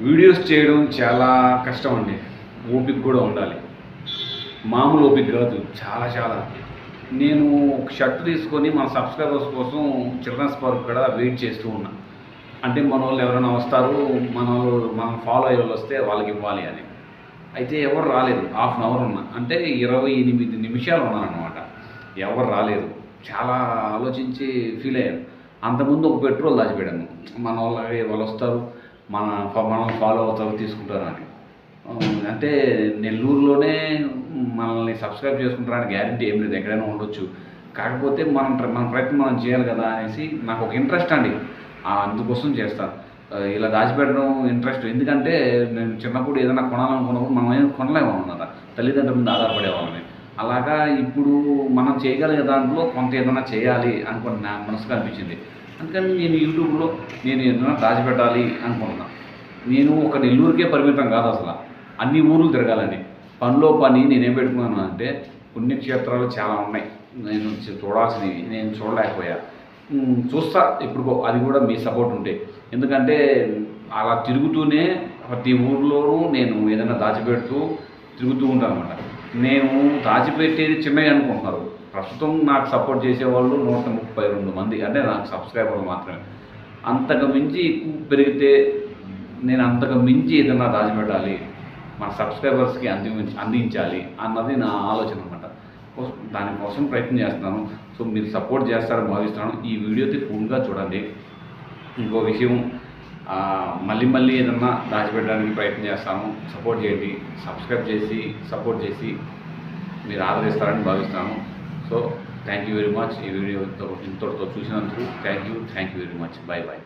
Videos చేయడం చాలా కష్టం అండి. ఓపిక కూడా ఉండాలి. మామూలు ఓపిక కాదు చాలా చాలా. నేను ఒక షర్ట్ తీసుకొని మన సబ్స్క్రైబర్స్ కోసం చిల్డ్రన్స్ పార్క్ కూడా వెయిట్ చేస్తూ ఉన్నా. అంటే మన వాళ్ళు ఎవరైనా వస్తారు మన వాళ్ళు మనం ఫాలో అయ్యే వాళ్ళు వస్తే వాళ్ళకి ఇవ్వాలి అని. అయితే ఎవరు రాలేదు హాఫ్ అన్ అవర్ ఉన్నా. అంటే ఇరవై ఎనిమిది నిమిషాలు ఉన్నానమాట ఎవరు రాలేదు. చాలా ఆలోచించి ఫీల్ అయ్యాను. అంతకుముందు ఒక పెట్రోల్ దాచిపెట్టాను. మన వాళ్ళకి వాళ్ళు వస్తారు మన మనం ఫాలో అవుతారు తీసుకుంటారు అని. అంటే నెల్లూరులోనే మనల్ని సబ్స్క్రైబ్ చేసుకుంటారని గ్యారంటీ ఏం లేదు ఎక్కడైనా ఉండొచ్చు. కాకపోతే మనం మన ప్రయత్నం మనం చేయాలి కదా అనేసి నాకు ఒక ఇంట్రెస్ట్ అండి. అందుకోసం చేస్తాను ఇలా దాచిపెట్టడం ఇంట్రెస్ట్ ఎందుకంటే నేను చిన్నప్పుడు ఏదైనా కొనాలనుకున్నప్పుడు మనం ఏం కొనలేము అన్నమాట తల్లిదండ్రుల మీద ఆధారపడే వాళ్ళని అలాగా ఇప్పుడు మనం చేయగలిగే దాంట్లో కొంత ఏదైనా చేయాలి అనుకుని నా మనసుకు అనిపించింది. అందుకని నేను యూట్యూబ్లో నేను ఏదైనా దాచిపెట్టాలి అనుకుంటున్నాను నేను ఒక నెల్లూరుకే పరిమితం కాదు అసలు. అన్ని ఊర్లు తిరగాలని. పనిలో పని నేనేం పెట్టుకున్నాను అంటే పుణ్యక్షేత్రాలు చాలా ఉన్నాయి. నేను చూడాల్సినవి నేను చూడలేకపోయా. చూస్తా ఇప్పుడు అది కూడా మీ సపోర్ట్ ఉంటే. ఎందుకంటే అలా తిరుగుతూనే ప్రతి ఊర్లోనూ నేను ఏదైనా దాచిపెడుతూ తిరుగుతూ ఉంటాను అనమాట మేము దాచిపెట్టేది చిన్నవి అనుకుంటున్నారు. ప్రస్తుతం నాకు సపోర్ట్ చేసేవాళ్ళు నూట ముప్పై రెండు మంది అంటే నాకు సబ్స్క్రైబర్లు మాత్రమే. అంతకు మించి ఎక్కువ పెరిగితే నేను అంతకు మించి ఏదైనా దాచిపెట్టాలి మన సబ్స్క్రైబర్స్కి అంది అందించాలి అన్నది నా ఆలోచన అనమాట దానికోసం ప్రయత్నం చేస్తున్నాను. సో మీరు సపోర్ట్ చేస్తారని భావిస్తున్నాను. ఈ వీడియోతో ఫుల్గా చూడండి. ఇంకో విషయం మళ్ళీ మళ్ళీ ఏదన్నా దాచిపెట్టడానికి ప్రయత్నం చేస్తాము. సపోర్ట్ చేయండి. సబ్స్క్రైబ్ చేసి సపోర్ట్ చేసి మీరు ఆదరిస్తారని భావిస్తాము. So thank you very much ఈ వీడియో ఇంతటితో చూసినందుకు thank you thank you very much bye bye